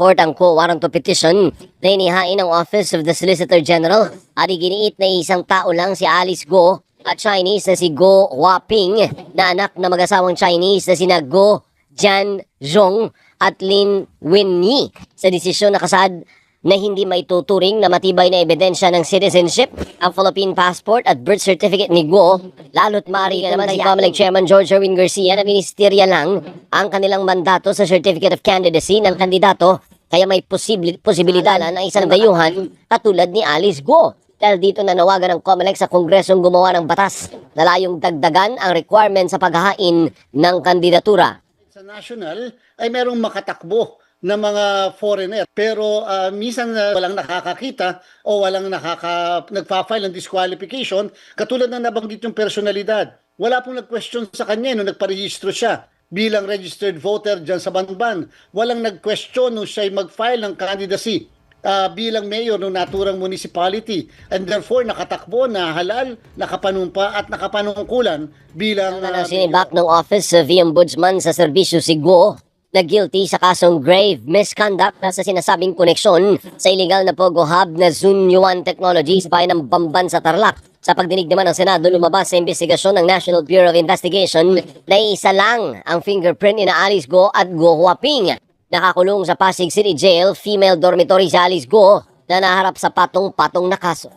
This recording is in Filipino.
court ang quo warrant of petition na inihain ng Office of the Solicitor General at iginiit na isang tao lang si Alice Go at Chinese na si Go Huaping na anak na mag-asawang Chinese na sina Go Jan Zhong at Lin Wenyi sa desisyon na kasad na hindi may tuturing na matibay na ebidensya ng citizenship, ang Philippine passport at birth certificate ni Guo, lalo't maaari ka naman si Comelec Chairman George Erwin Garcia na ministerya lang ang kanilang mandato sa certificate of candidacy ng kandidato kaya may posibil posibilidad na isang dayuhan katulad ni Alice Guo. Dahil dito nanawagan ng COMELEC sa Kongresong gumawa ng batas na layong dagdagan ang requirement sa paghahain ng kandidatura. Sa national ay merong makatakbo na mga foreigner pero ah, minsan ah, walang nakakakita o walang nakaka nagfa-file ng disqualification katulad ng nabanggit yung personalidad. Wala pong nag-question sa kanya nung nagparehistro siya bilang registered voter dyan sa Banban. Walang nag-question nung siya'y mag-file ng candidacy ah, bilang mayor ng naturang municipality and therefore nakatakbo na halal, nakapanumpa at nakapanungkulan bilang Ang ah, sinibak ng Office of the Ombudsman sa serbisyo si Guo na guilty sa kasong grave misconduct na sa sinasabing koneksyon sa illegal na Pogo Hub na Zunyuan Technology sa bayan ng Bamban sa Tarlac. Sa pagdinig naman ng Senado, lumabas sa investigasyon ng National Bureau of Investigation na isa lang ang fingerprint ni Alice Go at Go Huaping. Nakakulong sa Pasig City Jail, female dormitory si Alice Go na naharap sa patong-patong na kaso.